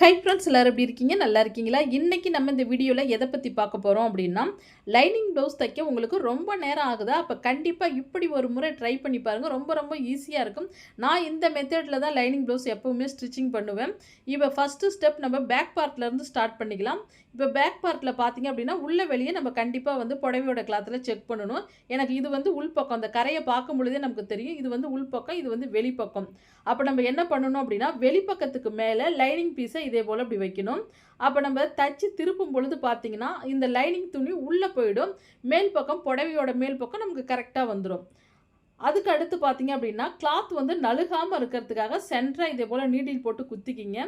Hi friends எல்லோரும் எப்படி இருக்கீங்க? நல்லா இருக்கீங்களா? இன்றைக்கி நம்ம இந்த வீடியோவில் எதை பற்றி பார்க்க போகிறோம் அப்படின்னா லைனிங் ப்ளவுஸ் தைக்க உங்களுக்கு ரொம்ப நேரம் ஆகுதா? அப்போ கண்டிப்பாக இப்படி ஒரு முறை ட்ரை பண்ணி பாருங்கள் ரொம்ப ரொம்ப ஈஸியாக இருக்கும். நான் இந்த மெத்தடில் தான் லைனிங் ப்ளவுஸ் எப்போவுமே ஸ்டிச்சிங் பண்ணுவேன். இப்போ ஃபஸ்ட்டு ஸ்டெப் நம்ம பேக் பார்ட்லேருந்து ஸ்டார்ட் பண்ணிக்கலாம். இப்போ பேக் பார்ட்டில் பார்த்தீங்க அப்படின்னா உள்ள வெளியே நம்ம கண்டிப்பாக வந்து புடவையோட கிளாத்தில் செக் பண்ணணும். எனக்கு இது வந்து உள்பக்கம் அந்த கரையை பார்க்கும் பொழுதே நமக்கு தெரியும். இது வந்து உள்பக்கம் இது வந்து வெளிப்பக்கம். அப்போ நம்ம என்ன பண்ணணும் அப்படின்னா வெளிப்பக்கத்துக்கு மேலே லைனிங் பீஸை இதே போல் இப்படி வைக்கணும். அப்போ நம்ம தச்சு திருப்பும் பொழுது பார்த்திங்கன்னா இந்த லைனிங் துணி உள்ளே போயிடும். மேல் பக்கம் புடவையோட மேல் பக்கம் நமக்கு கரெக்டாக வந்துடும் அதுக்கு அடுத்து பார்த்தீங்க அப்படின்னா கிளாத் வந்து நழுகாமல் இருக்கிறதுக்காக சென்டராக இதே போல் நீடில் போட்டு குத்திக்கிங்க.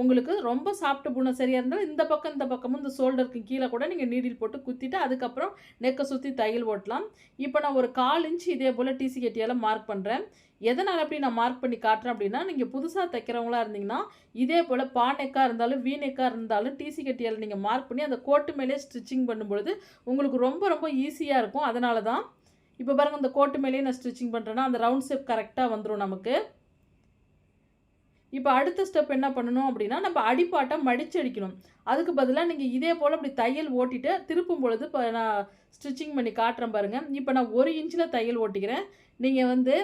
உங்களுக்கு ரொம்ப சாப்பிட்டு பூனை சரியாக இருந்தால் இந்த பக்கம் இந்த பக்கமும் இந்த ஷோல்டருக்கு கீழே கூட நீங்கள் நீடில் போட்டு குத்திட்டு அதுக்கப்புறம் நெக்கை சுற்றி தையல் ஓட்டலாம். இப்போ நான் ஒரு கால் இன்ச்சு இதே போல் டிசி கட்டியால் மார்க் பண்ணுறேன் எதனால் அப்படி நான் மார்க் பண்ணி காட்டுறேன் அப்படின்னா நீங்கள் புதுசாக தைக்கிறவங்களா இருந்தீங்கன்னா இதே போல் பானைக்காக இருந்தாலும் வி இருந்தாலும் டிசி கட்டியால் நீங்கள் மார்க் பண்ணி அந்த கோட்டு மேலே ஸ்டிச்சிங் பண்ணும்பொழுது உங்களுக்கு ரொம்ப ரொம்ப ஈஸியாக இருக்கும். அதனால தான் இப்போ பாருங்கள் இந்த கோட்டு மேலேயே நான் ஸ்டிச்சிங் பண்ணுறேன்னா அந்த ரவுண்ட் ஷேப் கரெக்டாக வந்துடும் நமக்கு. இப்போ அடுத்த ஸ்டெப் என்ன பண்ணணும் அப்படின்னா நம்ம அடிப்பாட்டை மடிச்சு அடிக்கணும். அதுக்கு பதிலாக நீங்கள் இதே போல் அப்படி தையல் ஓட்டிட்டு திருப்பும் பொழுது இப்போ நான் ஸ்டிச்சிங் பண்ணி காட்டுறேன் பாருங்கள் இப்போ நான் ஒரு இன்ச்சில் தையல் ஓட்டிக்கிறேன். நீங்கள் வந்து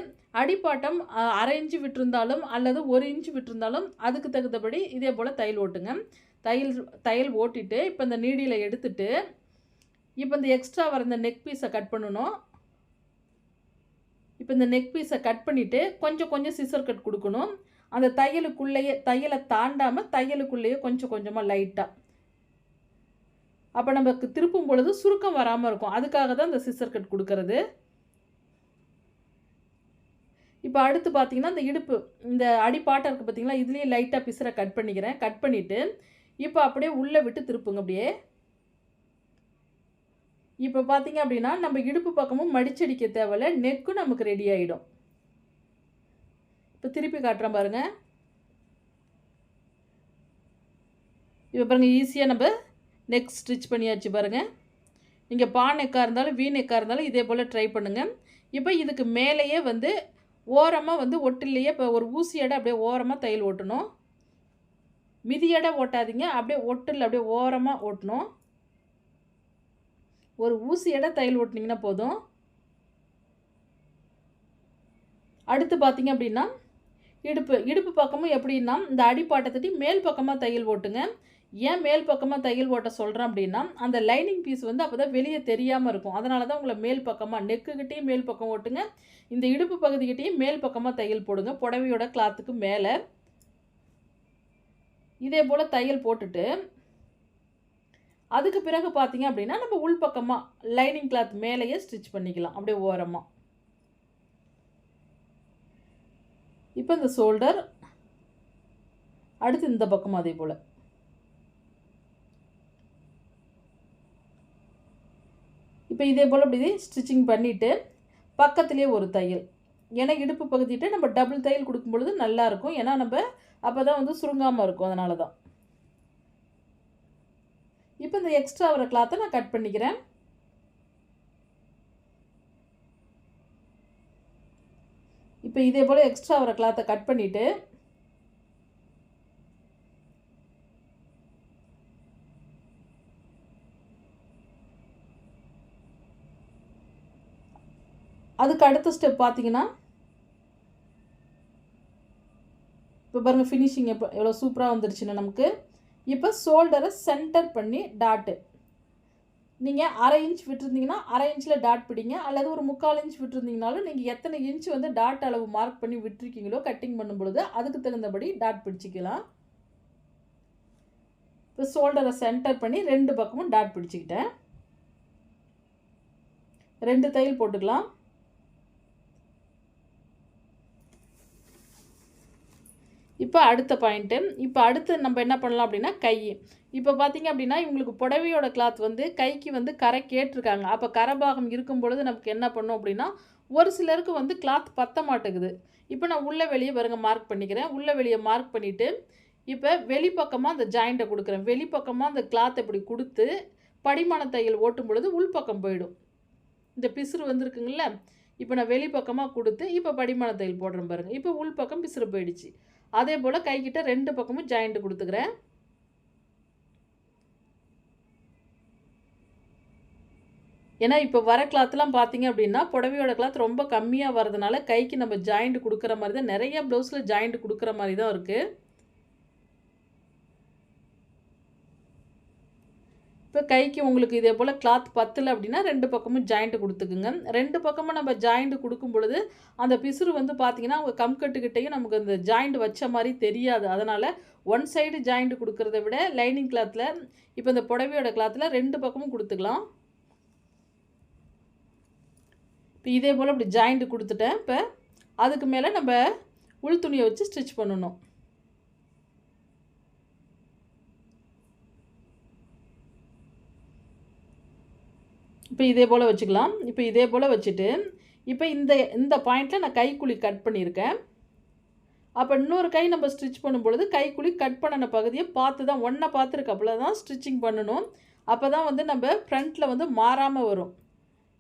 அடிப்பாட்டம் அரை இன்ச்சு விட்டுருந்தாலும் அல்லது ஒரு இன்ச்சு விட்டுருந்தாலும் அதுக்கு தகுந்தபடி இதே போல் தையல் ஓட்டுங்க. தையல் தையல் ஓட்டிட்டு இப்போ இந்த நீடியில் எடுத்துட்டு இப்போ இந்த எக்ஸ்ட்ரா வர இந்த நெக் பீஸை கட் பண்ணணும். இப்போ இந்த நெக் பீஸை கட் பண்ணிவிட்டு கொஞ்சம் கொஞ்சம் சிசர் கட் கொடுக்கணும். அந்த தையலுக்குள்ளேயே தையலை தாண்டாமல் தையலுக்குள்ளேயே கொஞ்சம் கொஞ்சமாக லைட்டாக அப்போ நமக்கு திருப்பும் பொழுது சுருக்கம் வராமல் இருக்கும். அதுக்காக தான் இந்த சிசர் கட் கொடுக்கறது. இப்போ அடுத்து பார்த்தீங்கன்னா இந்த இடுப்பு இந்த அடிப்பாட்டை இருக்குது பார்த்தீங்களா இதுலேயே லைட்டாக பிசரை கட் பண்ணிக்கிறேன். கட் பண்ணிவிட்டு இப்போ அப்படியே உள்ளே விட்டு திருப்புங்க அப்படியே. இப்போ பார்த்தீங்க அப்படின்னா நம்ம இடுப்பு பக்கமும் மடிச்சடிக்க தேவையில்ல நெக்கும் நமக்கு ரெடி ஆகிடும் இப்போ திருப்பி காட்டுறேன் பாருங்கள் இப்போ பாருங்கள் ஈஸியாக நம்ம நெக் ஸ்டிச் பண்ணியாச்சு பாருங்கள் நீங்கள் பா நெக்காக இருந்தாலும் வீ நெக்காக இருந்தாலும் இதே போல் ட்ரை பண்ணுங்கள் இப்போ இதுக்கு மேலேயே வந்து ஓரமாக வந்து ஒட்டிலேயே இப்போ ஒரு ஊசியடை அப்படியே ஓரமாக தையல் ஓட்டணும். மிதியடை ஓட்டாதீங்க அப்படியே ஒட்டில் அப்படியே ஓரமாக ஓட்டணும். ஒரு ஊசியடை தையல் ஓட்டினீங்கன்னா போதும். அடுத்து பார்த்தீங்க அப்படின்னா இடுப்பு இடுப்பு பக்கமும் எப்படின்னா இந்த அடிப்பாட்டை தட்டி மேல் பக்கமாக தையல் ஓட்டுங்க. ஏன் மேல் பக்கமாக தையல் ஓட்ட சொல்கிறேன் அப்படின்னா அந்த லைனிங் பீஸ் வந்து அப்போ தான் வெளியே தெரியாமல் இருக்கும். அதனால தான் உங்களை மேல் பக்கமாக நெக்குக்கிட்டேயும் மேல் பக்கம் ஓட்டுங்க. இந்த இடுப்பு பகுதிக்கிட்டேயும் மேல் பக்கமாக தையல் போடுங்க. புடவையோட கிளாத்துக்கு மேலே. இதே போல் தையல் போட்டுட்டு அதுக்கு பிறகு பார்த்தீங்க அப்படின்னா நம்ம உள்பக்கமாக லைனிங் கிளாத் மேலேயே ஸ்டிச் பண்ணிக்கலாம். அப்படியே ஓரமாக இப்போ இந்த ஷோல்டர் அடுத்து இந்த பக்கம் அதே போல். இப்போ இதே போல் இப்படி ஸ்டிச்சிங் பண்ணிவிட்டு பக்கத்துலேயே ஒரு தையல். ஏன்னா இடுப்பு பகுதிட்டு நம்ம டபுள் தையல் கொடுக்கும் பொழுது நல்லாயிருக்கும் ஏன்னா நம்ம அப்போ தான் வந்து சுருங்காமல் இருக்கும். அதனால தான் இப்போ இந்த எக்ஸ்ட்ரா வர கிளாத்தை நான் கட் பண்ணிக்கிறேன். இப்போ இதே போல் எக்ஸ்ட்ரா வர கிளாத்தை கட் பண்ணிவிட்டு அதுக்கு அடுத்த ஸ்டெப் பார்த்தீங்கன்னா இப்போ பாருங்கள் ஃபினிஷிங் எப்போ எவ்வளோ சூப்பராக வந்துடுச்சுன்னு நமக்கு. இப்போ ஷோல்டரை சென்டர் பண்ணி டாட்டு நீங்கள் அரை இன்ச் விட்டுருந்தீங்கன்னா அரை இன்ச்சில் டாட் பிடிங்க. அல்லது ஒரு முக்கால் இன்ச் விட்டுருந்தீங்கனாலும் நீங்கள் எத்தனை இன்ச் வந்து டாட் அளவு மார்க் பண்ணி விட்டுருக்கீங்களோ கட்டிங் பண்ணும் பொழுது அதுக்கு தகுந்தபடி டாட் பிடிச்சிக்கலாம். இப்போ ஷோல்டரை சென்டர் பண்ணி ரெண்டு பக்கமும் டாட் பிடிச்சிக்கிட்டேன். ரெண்டு தையல் போட்டுக்கலாம். இப்போ அடுத்த பாயிண்ட்டு இப்போ அடுத்து நம்ம என்ன பண்ணலாம் அப்படின்னா கை. இப்போ பார்த்தீங்க அப்படின்னா இவங்களுக்கு புடவையோட கிளாத் வந்து கைக்கு வந்து கரை கேட்டிருக்காங்க. அப்போ கரபாகம் இருக்கும் பொழுது நமக்கு என்ன பண்ணும் அப்படின்னா ஒரு சிலருக்கு வந்து கிளாத் பத்த மாட்டேங்குது. இப்போ நான் உள்ள வெளியே பாருங்க மார்க் பண்ணிக்கிறேன். உள்ள வெளியே மார்க் பண்ணிவிட்டு இப்போ வெளிப்பக்கமாக அந்த ஜாயிண்ட்டை கொடுக்குறேன். வெளிப்பக்கமாக அந்த கிளாத் இப்படி கொடுத்து படிமான தையல் ஓட்டும் பொழுது உள்பக்கம் போயிடும். இந்த பிசுறு வந்துருக்குங்கள இப்போ நான் வெளிப்பக்கமாக கொடுத்து இப்போ படிமான தையல் போடுறேன் பாருங்கள் இப்போ உள்பக்கம் பிசுறு போயிடுச்சு. அதே போல் கைக்கிட்ட ரெண்டு பக்கமும் ஜாயிண்ட் கொடுத்துக்கிறேன். ஏன்னா இப்போ வர கிளாத்லாம் பார்த்தீங்க அப்படின்னா புடவையோட கிளாத் ரொம்ப கம்மியாக வரதுனால கைக்கு நம்ம ஜாயிண்ட் கொடுக்குற மாதிரி தான் நிறைய ப்ளவுஸில் ஜாயிண்ட் கொடுக்குற மாதிரி தான் இருக்குது இப்போ கைக்கு உங்களுக்கு இதே போல் கிளாத் பத்தலை அப்படின்னா ரெண்டு பக்கமும் ஜாயிண்ட் கொடுத்துக்குங்க. ரெண்டு பக்கமும் நம்ம ஜாயிண்ட் கொடுக்கும் பொழுது அந்த பிசுறு வந்து பார்த்திங்கன்னா அவங்க கம்கட்டுக்கிட்டையும் நமக்கு அந்த ஜாயிண்ட் வச்ச மாதிரி தெரியாது. அதனால் ஒன் சைடு ஜாயிண்ட் கொடுக்குறத விட லைனிங் கிளாத்தில் இப்போ இந்த புடவையோட கிளாத்தில் ரெண்டு பக்கமும் கொடுத்துக்கலாம். இப்போ இதே போல் அப்படி ஜாயிண்ட் கொடுத்துட்டேன். இப்போ அதுக்கு மேலே நம்ம உள் துணியை வச்சு ஸ்டிச் பண்ணணும். இப்போ இதே போல் வச்சுக்கலாம். இப்போ இதே போல் வச்சுட்டு இப்போ இந்த இந்த பாயிண்டில் நான் கைக்குழி கட் பண்ணியிருக்கேன். அப்போ இன்னொரு கை நம்ம ஸ்டிச் பண்ணும் பொழுது கைக்குழி கட் பண்ணின பகுதியை பார்த்து தான் ஒன்றை பார்த்துருக்கப்பல தான் ஸ்டிச்சிங் பண்ணணும். அப்போ தான் வந்து நம்ம ஃப்ரண்ட்டில் வந்து மாறாமல் வரும்.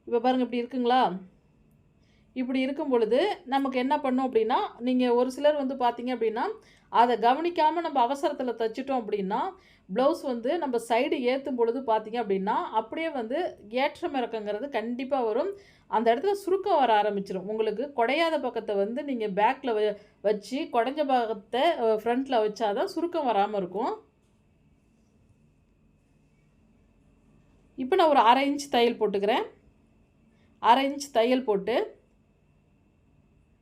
இப்போ பாருங்கள் இப்படி இருக்குங்களா? இப்படி இருக்கும் பொழுது நமக்கு என்ன பண்ணும் அப்படின்னா நீங்கள் ஒரு சிலர் வந்து பார்த்தீங்க அப்படின்னா அதை கவனிக்காமல் நம்ம அவசரத்தில் தைச்சிட்டோம் அப்படின்னா ப்ளவுஸ் வந்து நம்ம சைடு ஏற்றும் பொழுது பார்த்தீங்க அப்படின்னா அப்படியே வந்து ஏற்றம் இறக்கங்கிறது கண்டிப்பாக வரும். அந்த இடத்துல சுருக்கம் வர ஆரம்பிச்சிடும் உங்களுக்கு குடையாத பக்கத்தை வந்து நீங்கள் பேக்கில் வ வச்சு குடஞ்ச பக்கத்தை ஃப்ரண்ட்டில் வச்சாதான் சுருக்கம் வராமல் இருக்கும். இப்போ நான் ஒரு அரை இன்ச் தையல் போட்டுக்கிறேன். அரை இன்ச் தையல் போட்டு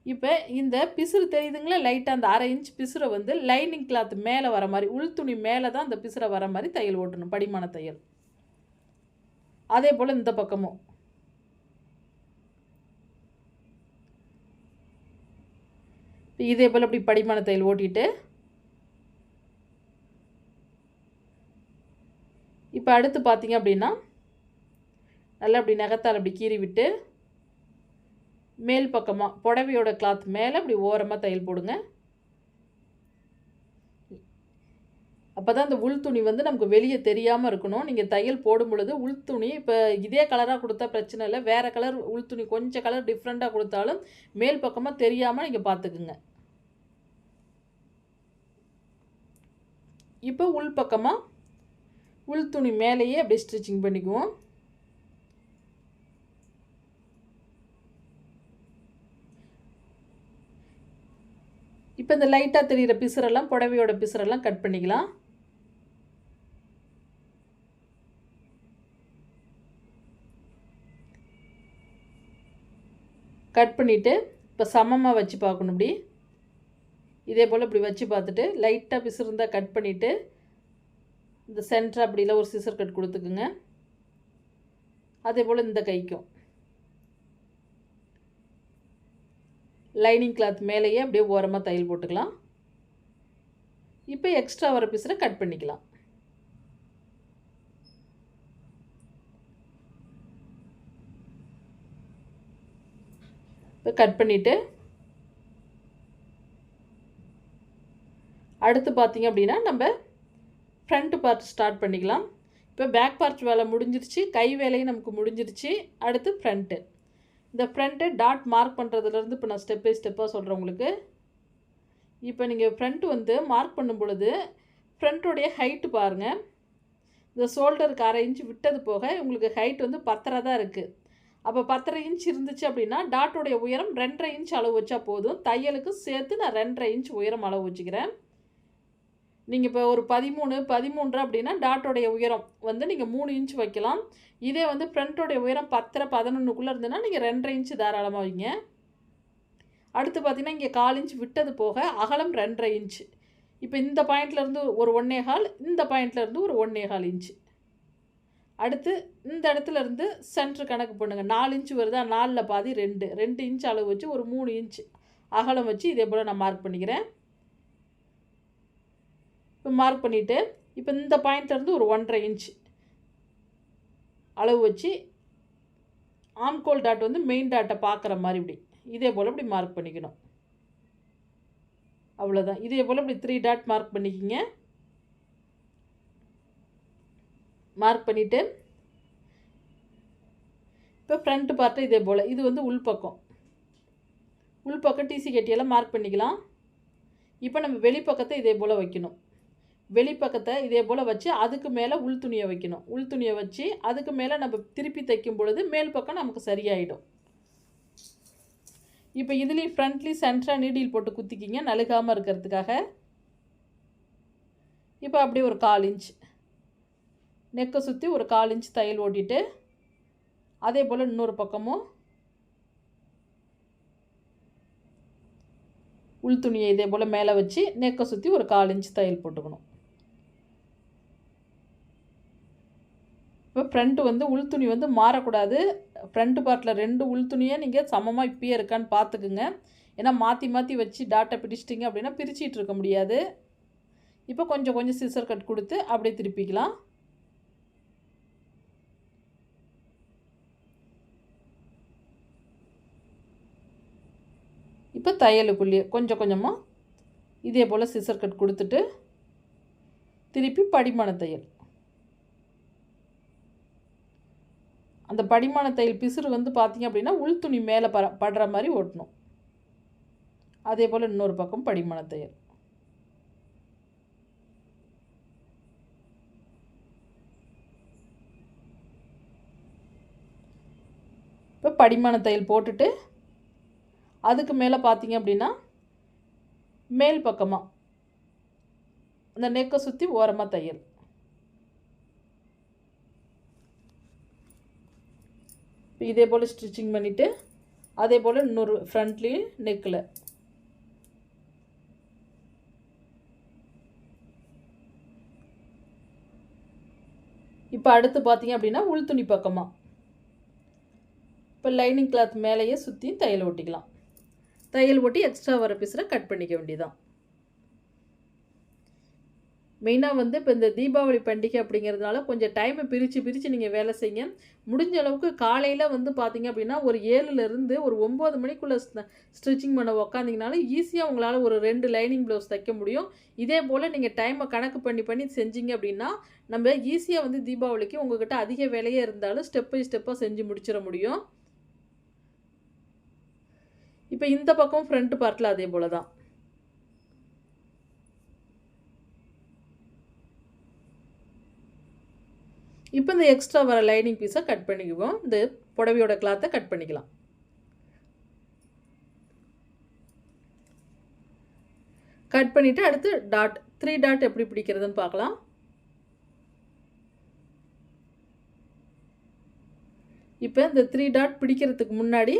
இப்போ இந்த பிசுறு தெரியுதுங்களா? லைட்டாக அந்த அரை இன்ச் பிசுரை வந்து லைனிங் கிளாத் மேலே வர மாதிரி உள் துணி மேலே தான் அந்த பிசுரை வர மாதிரி தையல் ஓட்டணும் படிமான தையல். அதே போல் இந்த பக்கமும். இதே போல் அப்படி படிமான தையல் ஓட்டிட்டு இப்போ அடுத்து பார்த்தீங்க அப்படின்னா நல்லா அப்படி நகத்தால் அப்படி கீறி விட்டு மேல் பக்கமாக புடவையோட கிளாத் மேலே அப்படி ஓரமாக தையல் போடுங்க. அப்போ தான் அந்த உள் துணி வந்து நமக்கு வெளியே தெரியாமல் இருக்கணும். நீங்கள் தையல் போடும் பொழுது உள் துணி இப்போ இதே கலராக கொடுத்தா பிரச்சனை இல்லை. வேறு கலர் உள் துணி கொஞ்சம் கலர் டிஃப்ரெண்ட்டாக கொடுத்தாலும் மேல் பக்கமாக தெரியாமல் நீங்கள் பார்த்துக்குங்க. இப்போ உள் பக்கமாக உள் துணி மேலேயே அப்படி ஸ்டிச்சிங் பண்ணிக்குவோம். இப்போ இந்த லைட்டாக தெரிகிற பிசுரெல்லாம் புடவையோட பிசுரெல்லாம் கட் பண்ணிக்கலாம். கட் பண்ணிவிட்டு இப்போ சமமாக வச்சு பார்க்கணும் இப்படி. இதே போல் இப்படி வச்சு பார்த்துட்டு லைட்டாக பிசுருந்தால் கட் பண்ணிவிட்டு இந்த சென்டர் அப்படிலாம் ஒரு சிசர் கட் கொடுத்துக்குங்க. அதே போல் இந்த கைக்கும். லைனிங் கிளாத் மேலேயே அப்படியே ஓரமாக தையல் போட்டுக்கலாம். இப்போ எக்ஸ்ட்ரா வர பீஸில் கட் பண்ணிக்கலாம். இப்போ கட் பண்ணிவிட்டு அடுத்து பார்த்திங்க அப்படின்னா நம்ம ஃப்ரண்ட் பார்ட் ஸ்டார்ட் பண்ணிக்கலாம். இப்போ பேக் பார்ட் வேலை முடிஞ்சிருச்சு கை வேலையும் நமக்கு முடிஞ்சிருச்சு அடுத்து ஃப்ரண்ட்டு இந்த ஃப்ரண்ட்டு டாட் மார்க் பண்ணுறதுலேருந்து இப்போ நான் ஸ்டெப் பை ஸ்டெப்பாக சொல்கிறேன் உங்களுக்கு. இப்போ நீங்கள் ஃப்ரண்ட் வந்து மார்க் பண்ணும் பொழுது ஃப்ரண்ட்டோடைய ஹைட்டு பாருங்கள் இந்த ஷோல்டருக்கு அரை இன்ச் விட்டது போக உங்களுக்கு ஹைட் வந்து பத்தரை தான் இருக்குது அப்போ பத்தரை இன்ச் இருந்துச்சு அப்படின்னா டாட்டோடைய உயரம் ரெண்டரை இன்ச் அளவு வச்சா போதும். தையலுக்கு சேர்த்து நான் ரெண்டரை இன்ச் உயரம் அளவு வச்சுக்கிறேன். நீங்கள் இப்போ ஒரு பதிமூணு பதிமூன்று அப்படின்னா டாட்டோடைய உயரம் வந்து நீங்கள் மூணு இன்ச் வைக்கலாம். இதே வந்து ஃப்ரண்ட்டோடைய உயரம் பத்தரை பதினொன்றுக்குள்ளே இருந்ததுன்னா நீங்கள் ரெண்டரை இன்ச்சு தாராளமாக வைங்க. அடுத்து பார்த்தீங்கன்னா இங்கே கால் இன்ச் விட்டது போக அகலம் ரெண்டரை இன்ச்சு இப்போ இந்த பாயிண்ட்லேருந்து ஒரு ஒன்னே கால் இந்த பாயிண்ட்லேருந்து ஒரு ஒன்னே கால் இன்ச்சு அடுத்து இந்த இடத்துல இருந்து சென்ட்ரு கணக்கு பண்ணுங்கள் நாலு இன்ச்சு வருதா? நாலில் பாதி ரெண்டு. ரெண்டு இன்ச் அளவு வச்சு ஒரு மூணு இன்ச் அகலம் வச்சு இதே போல் நான் மார்க் பண்ணிக்கிறேன். இப்போ மார்க் பண்ணிவிட்டு இப்போ இந்த பாயிண்ட்லேருந்து ஒரு ஒன்றரை இன்ச் அளவு வச்சு ஆம்கோல் டாட் வந்து மெயின் டாட்டை பார்க்குற மாதிரி இப்படி. இதே போல் இப்படி மார்க் பண்ணிக்கணும். அவ்வளோதான் இதே போல் இப்படி த்ரீ டாட் மார்க் பண்ணிக்கிங்க. மார்க் பண்ணிவிட்டு இப்போ ஃப்ரண்ட் பார்ட்டு இதே போல். இது வந்து உள்பக்கம். உள்பக்கம் டிசி கட்டியெல்லாம் மார்க் பண்ணிக்கலாம். இப்போ நம்ம வெளிப்பக்கத்தை இதே போல் வைக்கணும். வெளிப்பக்கத்தை இதே போல் வச்சு அதுக்கு மேலே உள் துணியை வைக்கணும். உள் துணியை வச்சு அதுக்கு மேலே நம்ம திருப்பி தைக்கும் பொழுது மேல் பக்கம் நமக்கு சரியாயிடும். இப்போ இதுலேயும் ஃப்ரண்ட்லி சென்டராக நீடில் போட்டு குத்திக்கிங்க நழுகாமல் இருக்கிறதுக்காக. இப்போ அப்படியே ஒரு கால் இன்ச் நெக்கை சுற்றி ஒரு கால் இன்ச் தையல் ஓட்டிட்டு அதே போல் இன்னொரு பக்கமும். உள் துணியை இதே போல் மேலே வச்சு நெக்கை சுற்றி ஒரு கால் இன்ச் தையல் போட்டுக்கணும். இப்போ ஃப்ரண்ட்டு வந்து உள் துணி வந்து மாறக்கூடாது. ஃப்ரண்ட்டு பார்ட்டில் ரெண்டு உள் துணியை நீங்கள் சமமாக இப்பயே இருக்கான்னு பார்த்துக்குங்க ஏன்னா மாற்றி மாற்றி வச்சு டாட்டை பிடிச்சிட்டிங்க அப்படின்னா பிரிச்சிட்டு இருக்க முடியாது. இப்போ கொஞ்சம் கொஞ்சம் சிசர் கட் கொடுத்து அப்படியே திருப்பிக்கலாம். இப்போ தையலுக்குள்ளேயே கொஞ்சம் கொஞ்சமாக இதே போல் சிசர் கட் கொடுத்துட்டு திருப்பி படிமான தையல். அந்த படிமான தையல் பிசுறு வந்து பார்த்திங்க அப்படின்னா உள் துணி மேலே ப படுற மாதிரி ஓட்டணும். அதே போல் இன்னொரு பக்கம் படிமான தையல். இப்போ படிமான தையல் போட்டுட்டு அதுக்கு மேலே பார்த்தீங்க அப்படின்னா மேல் பக்கமாக அந்த நெக்கை சுற்றி ஓரமாக தையல். இதே போல் ஸ்டிச்சிங் பண்ணிவிட்டு அதே போல் இன்னொரு ஃப்ரண்ட்லேயும் நெக்கில் இப்போ அடுத்து பார்த்தீங்க அப்படின்னா உள் துணி பக்கமாக இப்போ லைனிங் கிளாத் மேலேயே சுற்றி தையல் ஒட்டிக்கலாம் தையல் ஒட்டி எக்ஸ்ட்ரா வர பீஸில் கட் பண்ணிக்க வேண்டியதான் மெயினாக வந்து இப்போ இந்த தீபாவளி பண்டிகை அப்படிங்கிறதுனால கொஞ்சம் டைமை பிரித்து பிரித்து நீங்கள் வேலை செய்யுங்க. முடிஞ்ச அளவுக்கு காலையில் வந்து பார்த்தீங்க அப்படின்னா ஒரு ஏழுலேருந்து ஒரு ஒம்பது மணிக்குள்ளே ஸ்டிச்சிங் பண்ண உக்காந்திங்கனாலும் ஈஸியாக உங்களால் ஒரு ரெண்டு லைனிங் ப்ளவுஸ் தைக்க முடியும். இதே போல் நீங்கள் டைமை கணக்கு பண்ணி பண்ணி செஞ்சீங்க அப்படின்னா நம்ம ஈஸியாக வந்து தீபாவளிக்கு உங்கள்கிட்ட அதிக வேலையே இருந்தாலும் ஸ்டெப் பை ஸ்டெப்பாக செஞ்சு முடிச்சிட முடியும். இப்போ இந்த பக்கம் ஃப்ரண்ட் பார்ட்டில் அதே போல் தான் இப்போ இந்த எக்ஸ்ட்ரா வர லைனிங் பீஸை கட் பண்ணிக்குவோம். இந்த புடவையோட கிளாத்தை கட் பண்ணிக்கலாம். கட் பண்ணிவிட்டு அடுத்து டாட் த்ரீ டாட் எப்படி பிடிக்கிறதுன்னு பார்க்கலாம். இப்போ இந்த த்ரீ டாட் பிடிக்கிறதுக்கு முன்னாடி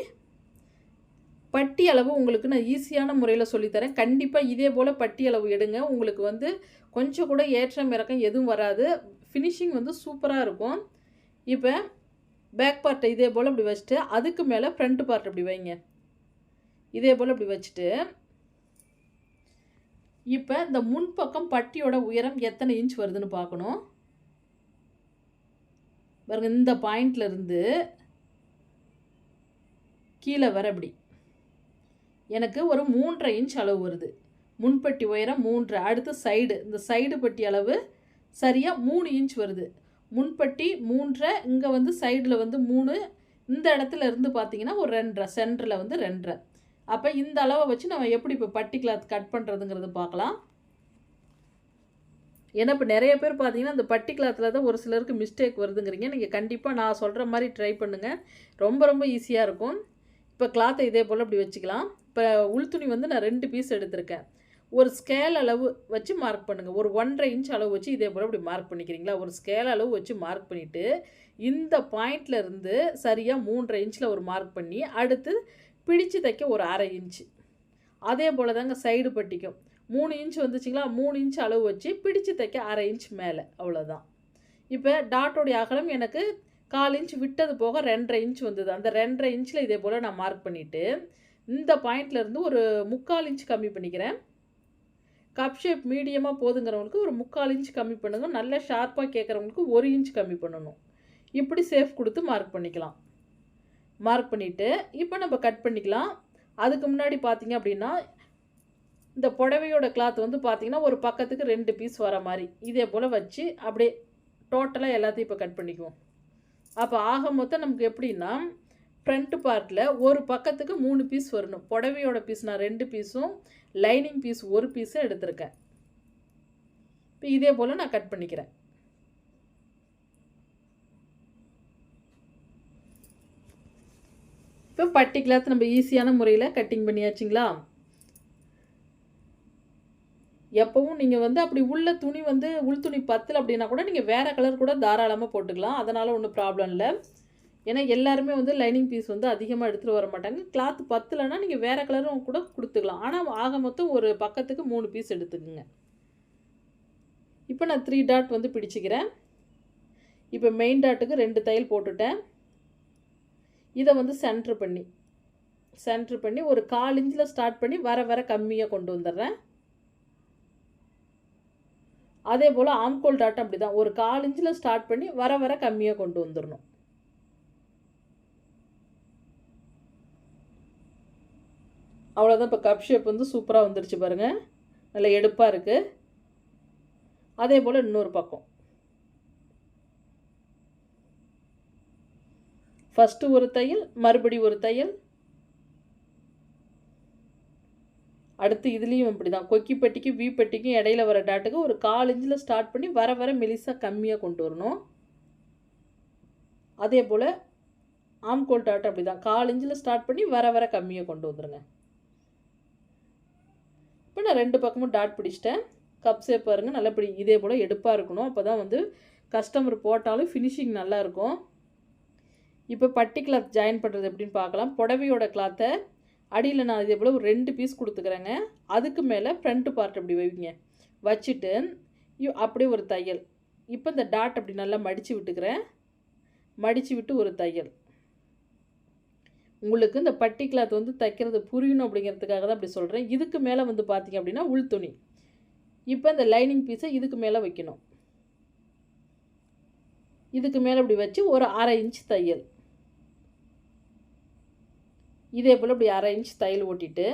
பட்டி அளவு உங்களுக்கு நான் ஈஸியான முறையில் சொல்லித்தரேன். கண்டிப்பாக இதே போல் பட்டி அளவு எடுங்க. உங்களுக்கு வந்து கொஞ்சம் கூட ஏற்றம் இறக்கம் எதுவும் வராது. ஃபினிஷிங் வந்து சூப்பராக இருக்கும். இப்போ பேக் பார்ட்டை இதே போல் இப்படி வச்சுட்டு அதுக்கு மேலே ஃப்ரண்ட் பார்ட் இப்படி வைங்க. இதே போல் இப்படி வச்சுட்டு இப்போ இந்த முன்பக்கம் பட்டியோட உயரம் எத்தனை இன்ச் வருதுன்னு பார்க்கணும். பாருங்க இந்த பாயிண்ட்லேருந்து கீழே வர இப்படி. எனக்கு ஒரு மூன்றரை இன்ச் அளவு வருது. முன்பட்டி உயரம் மூன்று அடுத்து சைடு இந்த சைடு பட்டி அளவு சரியாக மூணு இன்ச் வருது. முன்பட்டி மூன்றரை இங்கே வந்து சைடில் வந்து மூணு இந்த இடத்துல இருந்து பார்த்தீங்கன்னா ஒரு ரெண்டரை சென்டரில் வந்து ரெண்டரை. அப்போ இந்த அளவை வச்சு நம்ம எப்படி இப்போ பட்டி கிளாத் கட் பண்ணுறதுங்கிறது பார்க்கலாம் ஏன்னா இப்போ நிறைய பேர் பார்த்தீங்கன்னா அந்த பட்டி கிளாத்தில் தான் ஒரு சிலருக்கு மிஸ்டேக் வருதுங்கிறீங்க. நீங்கள் கண்டிப்பாக நான் சொல்கிற மாதிரி ட்ரை பண்ணுங்கள் ரொம்ப ரொம்ப ஈஸியாக இருக்கும். இப்போ கிளாத்தை இதே போல் இப்படி வச்சுக்கலாம். இப்போ உள் துணி வந்து நான் ரெண்டு பீஸ் எடுத்திருக்கேன். ஒரு ஸ்கேல் அளவு வச்சு மார்க் பண்ணுங்கள் ஒரு ஒன்றரை இன்ச் அளவு வச்சு இதே போல் இப்படி மார்க் பண்ணிக்கிறீங்களா? ஒரு ஸ்கேல் அளவு வச்சு மார்க் பண்ணிவிட்டு இந்த பாயிண்டில் இருந்து சரியாக மூன்றரை இன்ச்சில் ஒரு மார்க் பண்ணி அடுத்து பிடிச்சு தைக்க ஒரு அரை இன்ச்சு அதே போல் தாங்க சைடு பட்டிக்கும். மூணு இன்ச் வந்துச்சுங்களா? மூணு இன்ச் அளவு வச்சு பிடிச்சு தைக்க அரை இன்ச் மேலே. அவ்வளோதான் இப்போ டாட்டோடைய அகலம் எனக்கு கால் இன்ச் விட்டது போக ரெண்டரை இன்ச் வந்தது. அந்த ரெண்டரை இன்ச்சில் இதே போல் நான் மார்க் பண்ணிவிட்டு இந்த பாயிண்ட்லேருந்து ஒரு முக்கால் இன்ச் கம்மி பண்ணிக்கிறேன். கப் ஷேப் மீடியமாக போதுங்கிறவங்களுக்கு ஒரு முக்கால் இன்ச் கம்மி பண்ணுங்க நல்லா ஷார்ப்பாக கேட்குறவங்களுக்கு ஒரு இன்ச் கம்மி பண்ணணும். இப்படி சேஃப் கொடுத்து மார்க் பண்ணிக்கலாம். மார்க் பண்ணிவிட்டு இப்போ நம்ம கட் பண்ணிக்கலாம். அதுக்கு முன்னாடி பார்த்தீங்க அப்படின்னா இந்த புடவையோட கிளாத் வந்து பார்த்தீங்கன்னா ஒரு பக்கத்துக்கு ரெண்டு பீஸ் வர மாதிரி. இதே போல் வச்சு அப்படியே டோட்டலாக எல்லாத்தையும் இப்போ கட் பண்ணிக்குவோம். அப்போ ஆக மொத்தம் நமக்கு எப்படின்னா ஃப்ரண்ட் பார்ட்டில் ஒரு பக்கத்துக்கு மூணு பீஸ் வரணும். புடவையோட பீஸ் நான் ரெண்டு பீஸும் லைனிங் பீஸ் ஒரு பீஸும் எடுத்திருக்கேன். இப்போ இதே போல் நான் கட் பண்ணிக்கிறேன். இப்போ பட்டி கிளாத் நம்ம ஈஸியான முறையில் கட்டிங் பண்ணியாச்சுங்களா? எப்போவும் நீங்கள் வந்து அப்படி உள்ள துணி வந்து உள் துணி பத்தில் அப்படின்னா கூட நீங்கள் வேறு கலர் கூட தாராளமாக போட்டுக்கலாம். அதனால் ஒன்றும் ப்ராப்ளம் இல்லை. ஏன்னா எல்லாருமே வந்து லைனிங் பீஸ் வந்து அதிகமாக எடுத்துகிட்டு வர மாட்டாங்க. கிளாத் பத்தலைன்னா நீங்கள் வேறு கலரும் கூட கொடுத்துக்கலாம். ஆனால் ஆக மொத்தம் ஒரு பக்கத்துக்கு மூணு பீஸ் எடுத்துக்கோங்க. இப்போ நான் த்ரீ டாட் வந்து பிடிச்சிக்கிறேன். இப்போ மெயின் டாட்டுக்கு ரெண்டு தையல் போட்டுட்டேன். இதை வந்து சென்ட்ரு பண்ணி சென்ட்ரு பண்ணி ஒரு கால் இன்ச்சில் ஸ்டார்ட் பண்ணி வர வர கம்மியாக கொண்டு வந்துடுறேன். அதே போல் ஆம்கோல் டாட்டும் அப்படி தான் ஒரு கால் இன்ச்சில் ஸ்டார்ட் பண்ணி வர வர கம்மியாக கொண்டு வந்துடணும். அவ்வளோதான் இப்போ கப் ஷேப் வந்து சூப்பராக வந்துருச்சு பாருங்கள் நல்லா எடுப்பாக இருக்குது அதே போல் இன்னொரு பக்கம். ஃபஸ்ட்டு ஒரு தையல் மறுபடி ஒரு தையல். அடுத்து இதுலேயும் இப்படி தான் கொக்கி பெட்டிக்கும் வி பெட்டிக்கும் இடையில வர டாட்டுக்கு ஒரு கால் இன்ச்சில் ஸ்டார்ட் பண்ணி வர வர மெலிசாக கம்மியாக கொண்டு வரணும். அதே போல் ஆம்கோல் டாட்டு அப்படி தான் கால் இன்ச்சில் ஸ்டார்ட் பண்ணி வர வர கம்மியாக கொண்டு வந்துடுங்க இப்போ நான் ரெண்டு பக்கமும் டாட் பிடிச்சிட்டேன். கப் சேப் பாருங்கள் நல்லா பிடி இதே போல் எடுப்பாக இருக்கணும். அப்போ தான் வந்து கஸ்டமர் போட்டாலும் ஃபினிஷிங் நல்லாயிருக்கும் இப்போ பட்டி கிளாத் ஜாயின் பண்ணுறது எப்படின்னு பார்க்கலாம். புடவையோட கிளாத்தை அடியில் நான் இதே போல் ஒரு ரெண்டு பீஸ் கொடுத்துக்கிறேங்க. அதுக்கு மேலே ஃப்ரண்ட்டு பார்ட் அப்படி வைங்க. வச்சுட்டு அப்படியே ஒரு தையல். இப்போ இந்த டாட் அப்படி நல்லா மடித்து விட்டுக்கிறேன். மடித்து விட்டு ஒரு தையல். உங்களுக்கு இந்த பட்டி கிளாத் வந்து தைக்கிறது புரியணும் அப்படிங்கிறதுக்காக தான் அப்படி சொல்கிறேன் இதுக்கு மேலே வந்து பார்த்தீங்க அப்படின்னா உள் துணி. இப்போ இந்த லைனிங் பீஸை இதுக்கு மேலே வைக்கணும். இதுக்கு மேலே இப்படி வச்சு ஒரு அரை இன்ச் தையல். இதே போல் இப்படி அரை இன்ச் தையல் ஓட்டிட்டு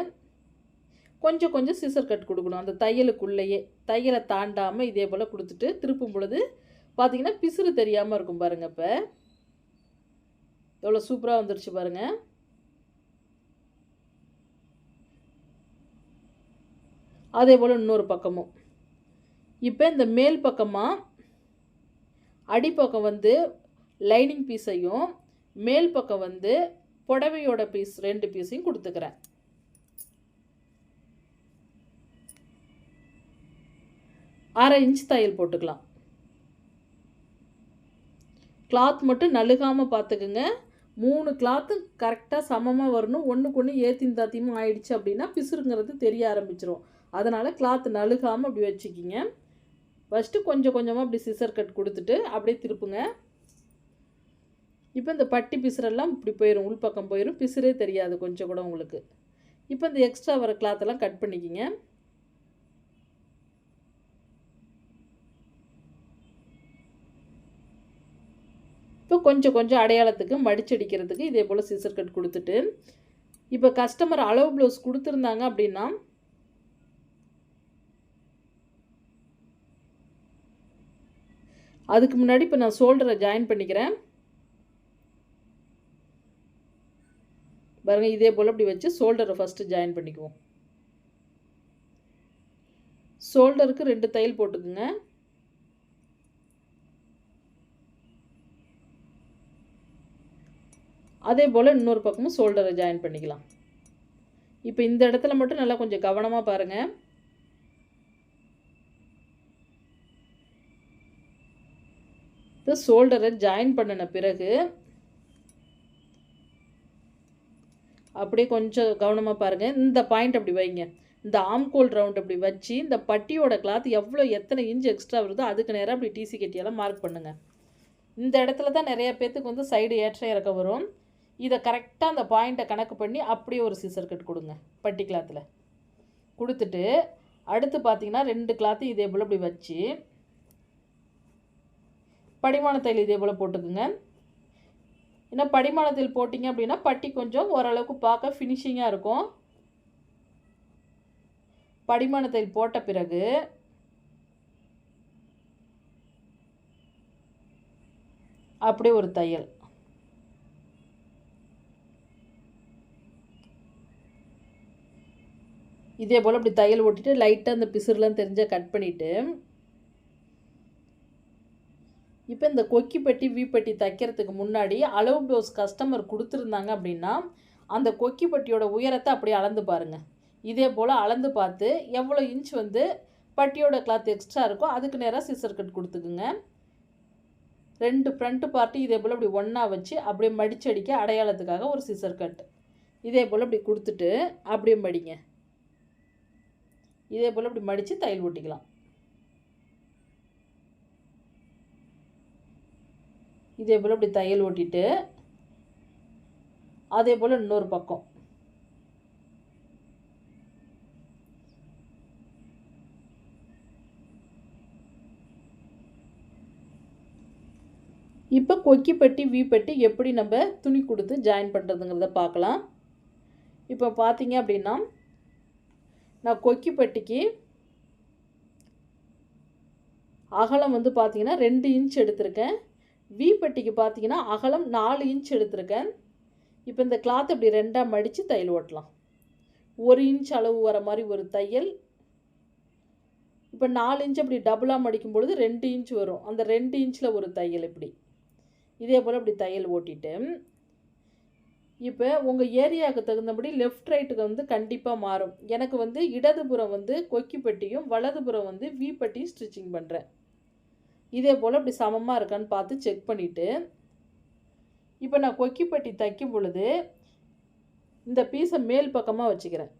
கொஞ்சம் கொஞ்சம் சிசர் கட் கொடுக்கணும். அந்த தையலுக்குள்ளேயே தையலை தாண்டாமல் இதே போல் கொடுத்துட்டு திருப்பும் பொழுது பார்த்தீங்கன்னா பிசுறு தெரியாமல் இருக்கும் பாருங்கள் இப்போ. எவ்வளோ சூப்பராக வந்துருச்சு பாருங்கள் அதே போல் இன்னொரு பக்கமும். இப்போ இந்த மேல் பக்கமாக அடிப்பக்கம் வந்து லைனிங் பீஸையும் மேல் பக்கம் வந்து புடவையோட பீஸ் ரெண்டு பீஸையும் கொடுத்துக்கிறேன். அரை இன்ச் தையல் போட்டுக்கலாம். கிளாத் மட்டும் நழுகாமல் பார்த்துக்குங்க. மூணு கிளாத்து கரெக்டாக சமமாக வரணும். ஒன்றுக்கு ஒன்று ஏத்தியும் தாத்தியமும் ஆயிடுச்சு அப்படின்னா பிசுருங்கிறது தெரிய ஆரம்பிச்சிரும். அதனால் கிளாத் நழுகாமல் அப்படி வச்சுக்கிங்க. ஃபஸ்ட்டு கொஞ்சம் கொஞ்சமாக அப்படி சிசர் கட் கொடுத்துட்டு அப்படியே திருப்புங்க. இப்போ இந்த பட்டி பிசுரெல்லாம் இப்படி போயிடும் உள்பக்கம் போயிடும் பிசுரே தெரியாது கொஞ்சம் கூட உங்களுக்கு. இப்போ இந்த எக்ஸ்ட்ரா வர கிளாத்தெல்லாம் கட் பண்ணிக்கிங்க. இப்போ கொஞ்சம் கொஞ்சம் அடையாளத்துக்கு மடிச்சடிக்கிறதுக்கு இதே போல் சிசர் கட் கொடுத்துட்டு இப்போ கஸ்டமர் அளவு ப்ளவுஸ் கொடுத்துருந்தாங்க அப்படின்னா அதுக்கு முன்னாடி இப்போ நான் ஷோல்டரை ஜாயின் பண்ணிக்கிறேன். பாருங்கள் இதே போல் அப்படி வச்சு ஷோல்டரை ஃபஸ்ட்டு ஜாயின் பண்ணிக்குவோம். ஷோல்டருக்கு ரெண்டு தையல் போட்டுக்குங்க. அதே போல் இன்னொரு பக்கமும் ஷோல்டரை ஜாயின் பண்ணிக்கலாம். இப்போ இந்த இடத்துல மட்டும் நல்லா கொஞ்சம் கவனமாக பாருங்கள் இப்போ ஷோல்டரை ஜாயின் பண்ணின பிறகு அப்படியே கொஞ்சம் கவனமாக பாருங்கள் இந்த பாயிண்ட் அப்படி வைங்க. இந்த ஆம்கோல் ரவுண்ட் அப்படி வச்சு இந்த பட்டியோட கிளாத் எவ்வளோ எத்தனை இன்ச் எக்ஸ்ட்ரா வருதோ அதுக்கு நேராக அப்படி டிசி கட்டியெல்லாம் மார்க் பண்ணுங்கள் இந்த இடத்துல தான் நிறைய பேர்த்துக்கு வந்து சைடு ஏற்ற இறக்க வரும். இதை கரெக்டாக அந்த பாயிண்ட்டை கணக்கு பண்ணி அப்படியே ஒரு சீசர் கட் கொடுங்க பட்டி கிளாத்தில் கொடுத்துட்டு அடுத்து பார்த்தீங்கன்னா ரெண்டு கிளாத்தையும் இதே போல் இப்படி வச்சு படிமான தையல் இதே போல் போட்டுக்குங்க. ஏன்னா படிமான தையல் போட்டிங்க அப்படின்னா பட்டி கொஞ்சம் ஓரளவுக்கு பார்க்க ஃபினிஷிங்காக இருக்கும். படிமான தையல் போட்ட பிறகு அப்படி ஒரு தையல். இதே போல் அப்படி தையல் ஓட்டிட்டு லைட்டாக அந்த பிசுறுலாம் தெரிஞ்சால் கட் பண்ணிவிட்டு இப்போ இந்த கொக்கி பெட்டி வீப்பட்டி தைக்கிறதுக்கு முன்னாடி அளவு ப்ளவுஸ் கஸ்டமர் கொடுத்துருந்தாங்க அப்படின்னா அந்த கொக்கி பெட்டியோட உயரத்தை அப்படியே அளந்து பாருங்கள் இதே போல் அளந்து பார்த்து எவ்வளோ இன்ச் வந்து பட்டியோட கிளாத் எக்ஸ்ட்ரா இருக்கோ அதுக்கு நேராக சிசர் கட் கொடுத்துக்குங்க. ரெண்டு ஃப்ரண்ட்டு பார்ட்டி இதே போல் இப்படி ஒன்றா வச்சு அப்படியே மடிச்சடிக்க அடையாளத்துக்காக ஒரு சிசர் கட் இதே போல் இப்படி கொடுத்துட்டு அப்படியே மடிங்க. இதே போல் இப்படி மடித்து தையல் ஓட்டிக்கலாம். இதே போல் இப்படி தையல் ஓட்டிட்டு அதே போல் இன்னொரு பக்கம். இப்போ கொக்கி பெட்டி வி பெட்டி எப்படி நம்ம துணி கொடுத்து ஜாயின் பண்ணுறதுங்கிறத பார்க்கலாம். இப்போ பார்த்தீங்க அப்படின்னா நான் கொக்கி பெட்டிக்கு அகலம் வந்து பார்த்திங்கன்னா ரெண்டு இன்ச் எடுத்திருக்கேன். வி பெட்டிக்கு பார்த்தீங்கன்னா அகலம் நாலு இன்ச் எடுத்திருக்கேன். இப்போ இந்த கிளாத் இப்படி ரெண்டாக மடித்து தையல் ஓட்டலாம். ஒரு இன்ச் அளவு வர மாதிரி ஒரு தையல். இப்போ நாலு இன்ச் அப்படி டபுளாக மடிக்கும் பொழுது ரெண்டு இன்ச் வரும். அந்த ரெண்டு இன்ச்சில் ஒரு தையல் இப்படி. இதே போல் இப்படி தையல் ஓட்டிட்டு இப்போ உங்கள் ஏரியாவுக்கு தகுந்தபடி லெஃப்ட் ரைட்டுக்கு வந்து கண்டிப்பாக மாறும். எனக்கு வந்து இடதுபுறம் வந்து கொக்கி பெட்டியும் வலதுபுறம் வந்து வி பெட்டியும் ஸ்டிச்சிங் பண்ணுறேன் இதே போல் இப்படி சமமாக இருக்கான்னு பார்த்து செக் பண்ணிவிட்டு இப்போ நான் கொக்கிப்பட்டி தைக்கும் பொழுது இந்த பீஸை மேல் பக்கமாக வச்சுக்கிறேன்.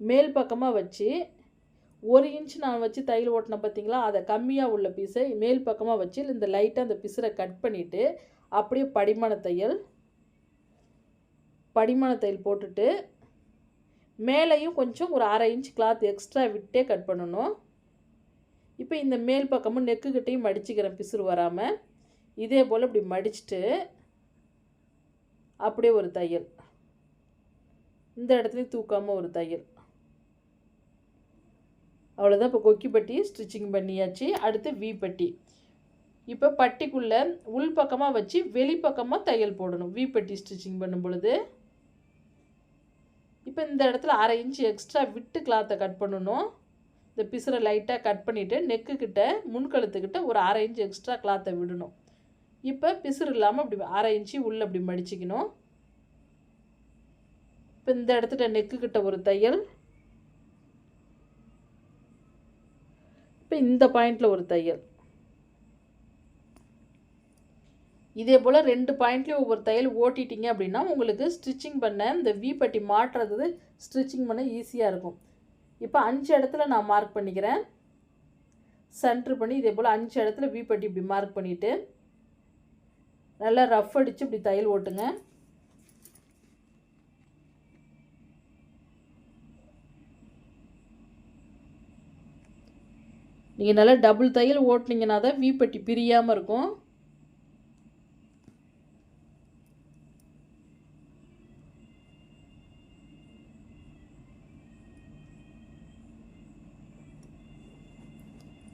மேல் பக்கமாக வச்சு ஒரு இன்ச் நான் வச்சு தையல் ஓட்டினேன் பார்த்தீங்களா? அதை கம்மியாக உள்ள பீஸை மேல் பக்கமாக வச்சு இந்த லைட்டாக அந்த பிசரை கட் பண்ணிவிட்டு அப்படியே படிமான தையல் படிமான தையல் போட்டுட்டு மேலேயும் கொஞ்சம் ஒரு அரை இன்ச் கிளாத் எக்ஸ்ட்ரா விட்டே கட் பண்ணணும். இப்போ இந்த மேல் பக்கமும் நெக்குக்கிட்டையும் மடிச்சுக்கிறேன் பிசுறு வராமல் இதே போல் இப்படி மடிச்சுட்டு அப்படியே ஒரு தையல். இந்த இடத்துலையும் தூக்காமல் ஒரு தையல். அவ்வளோதான் இப்போ கொக்கி பட்டி ஸ்டிச்சிங் பண்ணியாச்சு. அடுத்து வி பட்டி. இப்போ பட்டிக்குள்ளே உள் பக்கமாக வச்சு வெளிப்பக்கமாக தையல் போடணும். வி பட்டி ஸ்டிச்சிங் பண்ணும் பொழுது. இப்போ இந்த இடத்துல அரை இன்ச்சு எக்ஸ்ட்ரா விட்டு கிளாத்தை கட் பண்ணணும். இந்த பிசுரை லைட்டாக கட் பண்ணிவிட்டு நெக்குக்கிட்ட முன்கழுத்துக்கிட்ட ஒரு அரை இன்ச்சு எக்ஸ்ட்ரா கிளாத்தை விடணும். இப்போ பிசுறு இல்லாமல் அப்படி அரை இன்ச்சு உள்ளே அப்படி மடிச்சிக்கணும். இப்போ இந்த இடத்துல நெக்குக்கிட்ட ஒரு தையல். இப்போ இந்த பாயிண்டில் ஒரு தையல். இதே போல் ரெண்டு பாயிண்ட்லேயும் ஒவ்வொரு தையல் ஓட்டிட்டீங்க அப்படின்னா உங்களுக்கு ஸ்டிச்சிங் பண்ண இந்த வி பட்டி மாட்டுறது ஸ்டிச்சிங் பண்ண ஈஸியாக இருக்கும். இப்போ அஞ்சு இடத்துல நான் மார்க் பண்ணிக்கிறேன். சென்ட்ரு பண்ணி இதே போல் அஞ்சு இடத்துல வி பட்டி இப்படி மார்க் பண்ணிவிட்டு நல்லா ரஃப் அடித்து இப்படி தையல் ஓட்டுங்க. நீங்கள் நல்லா டபுள் தையல் ஓட்டினீங்கன்னா தான் வீப்பட்டி பிரியாமல் இருக்கும்.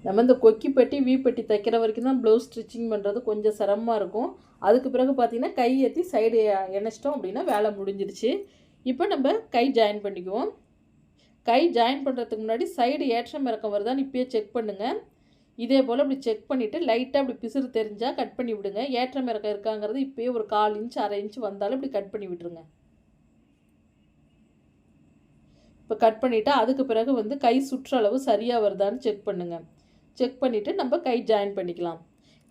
நம்ம இந்த கொக்கி பெட்டி வீ பெட்டி தைக்கிற வரைக்கும் தான் ப்ளவுஸ் ஸ்டிச்சிங் பண்ணுறது கொஞ்சம் சிரமமாக இருக்கும். அதுக்கு பிறகு பார்த்திங்கன்னா கை ஏற்றி சைடு இணைச்சிட்டோம் அப்படின்னா வேலை முடிஞ்சிருச்சு. இப்போ நம்ம கை ஜாயின் பண்ணிக்குவோம். கை ஜாயின் பண்ணுறதுக்கு முன்னாடி சைடு ஏற்றம் இறக்கம் வருதான்னு இப்போயே செக் பண்ணுங்கள் இதே போல் இப்படி செக் பண்ணிவிட்டு லைட்டாக அப்படி பிசுறு தெரிஞ்சால் கட் பண்ணி விடுங்க. ஏற்றம் இறக்கம் இருக்காங்கிறது இப்போயே ஒரு கால் இன்ச் அரை இன்ச் வந்தாலும் இப்படி கட் பண்ணி விட்டுருங்க. இப்போ கட் பண்ணிவிட்டு அதுக்கு பிறகு வந்து கை சுற்றளவு சரியாக வருதான்னு செக் பண்ணுங்கள் செக் பண்ணிவிட்டு நம்ம கை ஜாயின் பண்ணிக்கலாம்.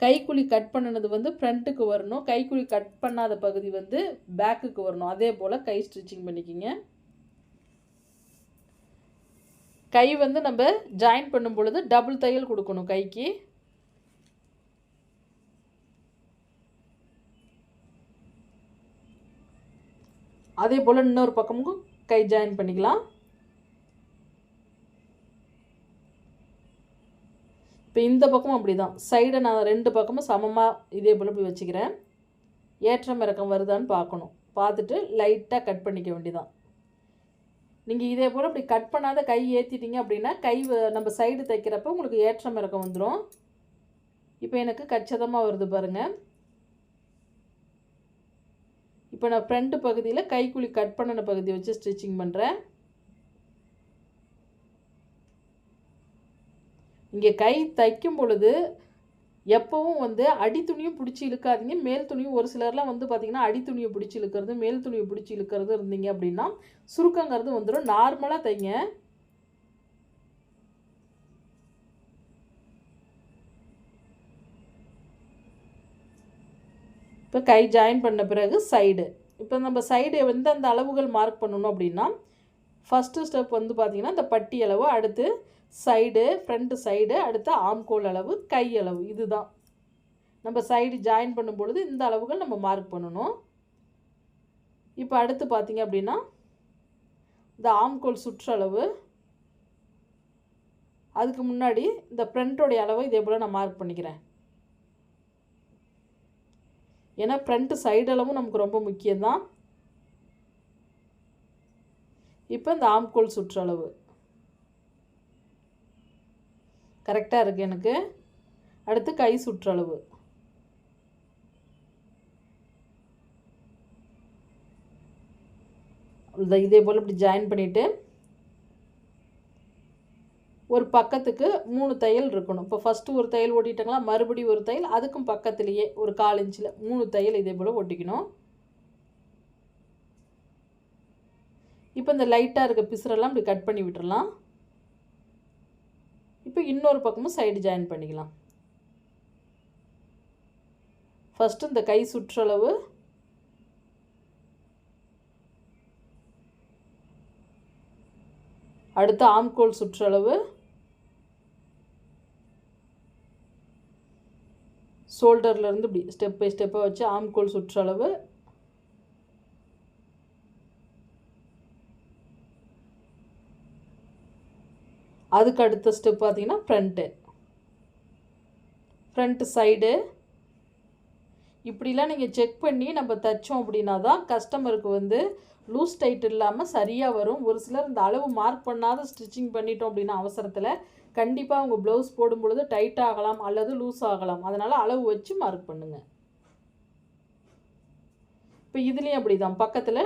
கைக்குழி கட் பண்ணினது வந்து ஃப்ரண்ட்டுக்கு வரணும். கைக்குழி கட் பண்ணாத பகுதி வந்து பேக்குக்கு வரணும். அதே போல் கை ஸ்டிச்சிங் பண்ணிக்கிங்க. கை வந்து நம்ம ஜாயின் பண்ணும் பொழுது டபுள் தையல் கொடுக்கணும் கைக்கு. அதே போல் இன்னொரு பக்கமும் கை ஜாயின் பண்ணிக்கலாம். இப்போ இந்த பக்கமும் அப்படி தான் சைடை நான் ரெண்டு பக்கமும் சமமாக இதே போல் இப்படி வச்சுக்கிறேன். ஏற்றம் இறக்கம் வருதான்னு பார்க்கணும். பார்த்துட்டு லைட்டாக கட் பண்ணிக்க வேண்டியதான் நீங்கள் இதே போல் அப்படி கட் பண்ணாத கை ஏற்றிட்டீங்க அப்படின்னா கை நம்ம சைடு தைக்கிறப்ப உங்களுக்கு ஏற்றம் இறக்கம் வந்துடும் இப்போ எனக்கு கச்சிதமாக வருது பாருங்கள் இப்போ நான் ஃப்ரண்ட்டு பகுதியில் கைக்குழி கட் பண்ணின பகுதி வச்சு ஸ்டிச்சிங் பண்ணுறேன் இங்கே கை தைக்கும் பொழுது எப்பவும் வந்து அடி துணியும் பிடிச்சி இழுக்காதீங்க. மேல் துணியும் ஒரு சிலர்லாம் வந்து பார்த்திங்கன்னா அடி துணியை பிடிச்சி இழுக்கிறது மேல் துணியை பிடிச்சி இழுக்கிறது இருந்தீங்க அப்படின்னா சுருக்கங்கிறது வந்துடும் நார்மலாக தைங்க. இப்போ கை ஜாயின் பண்ண பிறகு சைடு இப்போ நம்ம சைடு எந்தெந்த அளவுகள் மார்க் பண்ணணும் அப்படின்னா ஃபஸ்ட்டு ஸ்டெப் வந்து பார்த்திங்கன்னா இந்த பட்டி அளவு அடுத்து சைடு ஃப்ரண்ட்டு சைடு அடுத்து ஆம்கோல் அளவு கை அளவு இதுதான். நம்ம சைடு ஜாயின் பண்ணும் பொழுது இந்த அளவுகள் நம்ம மார்க் பண்ணணும். இப்போ அடுத்து பார்த்திங்க அப்படின்னா இந்த ஆம்கோல் சுற்றளவு அதுக்கு முன்னாடி இந்த ஃப்ரண்ட்டோடைய அளவை இதே போல் நான் மார்க் பண்ணிக்கிறேன். ஏன்னா ஃப்ரண்ட்டு சைடு அளவும் நமக்கு ரொம்ப முக்கியம்தான். இப்போ இந்த ஆம்கோல் சுற்றளவு கரெக்டாக இருக்குது எனக்கு. அடுத்து கை சுற்றளவு. இதே போல் இப்படி ஜாயின் பண்ணிவிட்டு ஒரு பக்கத்துக்கு மூணு தையல் இருக்கணும். இப்போ ஃபஸ்ட்டு ஒரு தையல் ஓட்டிட்டாங்களா? மறுபடியும் ஒரு தையல் அதுக்கும் பக்கத்துலேயே ஒரு கால் இன்ச்சில் மூணு தையல் இதே போல் ஒட்டிக்கணும் இப்போ இந்த லைட்டாக இருக்க பிசுரெல்லாம் இப்படி கட் பண்ணி விட்டுறலாம். இப்போ இன்னொரு பக்கமும் சைடு ஜாயின் பண்ணிக்கலாம். ஃபஸ்ட்டு இந்த கை சுற்றளவு. அடுத்து ஆம்கோல் சுற்றளவு. ஷோல்டர்லேருந்து இப்படி ஸ்டெப் பை ஸ்டெப்பாக வச்சு ஆம்கோல் சுற்றளவு. அதுக்கு அடுத்த ஸ்டெப் பார்த்தீங்கன்னா ஃப்ரண்ட்டு ஃப்ரண்ட்டு சைடு இப்படிலாம் நீங்கள் செக் பண்ணி நம்ம தைச்சோம் அப்படின்னா தான் கஸ்டமருக்கு வந்து லூஸ் டைட் இல்லாமல் சரியாக வரும். ஒரு சிலர் இந்த அளவு மார்க் பண்ணாத ஸ்டிச்சிங் பண்ணிட்டோம் அப்படின்னா அவசரத்தில் கண்டிப்பாக அவங்க ப்ளவுஸ் போடும் பொழுது டைட் ஆகலாம் அல்லது லூஸ் ஆகலாம். அதனால் அளவு வச்சு மார்க் பண்ணுங்கள் இப்போ இதுலேயும் அப்படி தான் பக்கத்தில்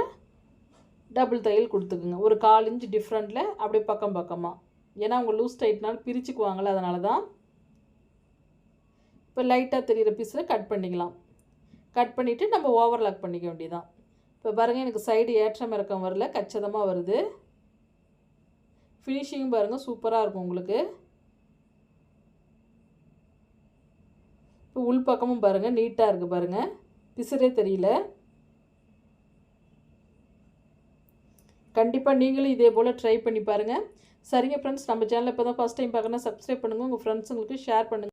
டபுள் தையல் கொடுத்துக்குங்க. ஒரு கால் இன்ச் டிஃப்ரெண்ட்டில் அப்படியே பக்கம் பக்கமாக ஏன்னா அவங்க லூஸ் டைட்னால் பிரிச்சுக்குவாங்களே அதனால தான் இப்போ லைட்டாக தெரிகிற பீஸில் கட் பண்ணிக்கலாம். கட் பண்ணிவிட்டு நம்ம ஓவர்லாக் பண்ணிக்க வேண்டியதான் இப்போ பாருங்கள் எனக்கு சைடு ஏற்றம் இறக்கம் வரல கச்சிதமாக வருது. ஃபினிஷிங் பாருங்கள் சூப்பராக இருக்கும் உங்களுக்கு. இப்போ உள் பக்கமும் பாருங்கள் நீட்டாக இருக்குது பாருங்கள் பிசுரே தெரியல. கண்டிப்பாக நீங்களும் இதே போல் ட்ரை பண்ணி பாருங்கள் சரிங்க ஃப்ரெண்ட்ஸ் நம்ம சேனல் இப்போ தான் ஃபஸ்ட் டைம் பார்க்கணும் சப்ஸ்கிரைப் பண்ணுங்கள் உங்கள் ஃப்ரெண்ட்ஸுங்களுக்கு ஷேர் பண்ணுங்கள்